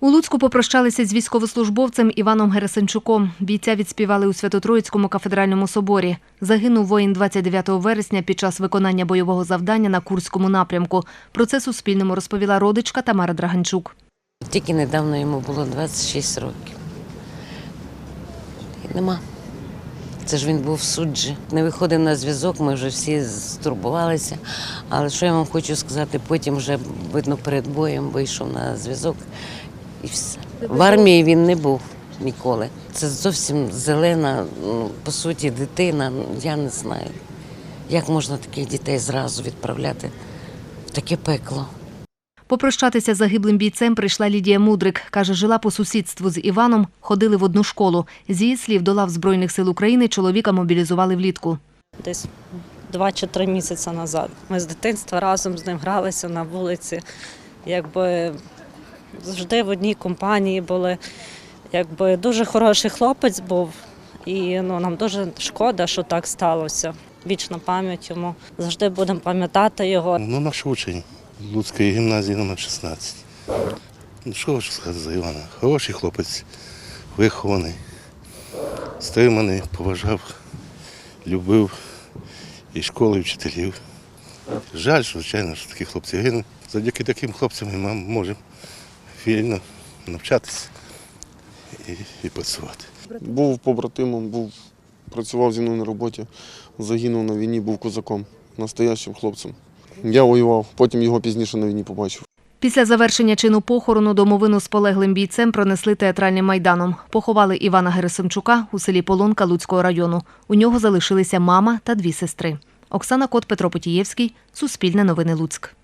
У Луцьку попрощалися з військовослужбовцем Іваном Герасимчуком. Бійця відспівали у Свято-Троїцькому кафедральному соборі. Загинув воїн 29 вересня під час виконання бойового завдання на Курському напрямку. Про це Суспільному розповіла родичка Тамара Драганчук. Тільки недавно йому було 26 років. І нема. Це ж він був в суджі. Не виходив на зв'язок, ми вже всі стурбувалися. Але що я вам хочу сказати, потім вже, видно, перед боєм вийшов на зв'язок і все. В армії він не був ніколи. Це зовсім зелена, ну, по суті, дитина. Ну, Я не знаю, як можна таких дітей зразу відправляти в таке пекло. Попрощатися з загиблим бійцем прийшла Лідія Мудрик. Каже, жила по сусідству з Іваном, ходили в одну школу. З її слів, до лав Збройних сил України чоловіка мобілізували влітку. десь два чи три місяці назад. Ми з дитинства разом з ним гралися на вулиці. Якби завжди в одній компанії були. Якби дуже хороший хлопець був, і ну, нам дуже шкода, що так сталося. Вічна пам'ять йому. Завжди будемо пам'ятати його. Ну, наш учень Луцької гімназії номер 16. Ну, що хочу сказати за Івана? Хороший хлопець, вихований, стриманий, поважав, любив і школи, і вчителів. Жаль, що, звичайно, що такі хлопці гинуть. Завдяки таким хлопцям ми можемо вільно навчатися і, і працювати. Був побратимом, був, працював зі мною на роботі, загинув на війні, був козаком, настоящим хлопцем. Я воював, потім його пізніше на війні побачив. Після завершення чину похорону домовину з полеглим бійцем пронесли театральним майданом. Поховали Івана Герасимчука у селі Полонка Луцького району. У нього залишилися мама та дві сестри. Оксана Кот, Петро Потієвський, Суспільне новини Луцьк.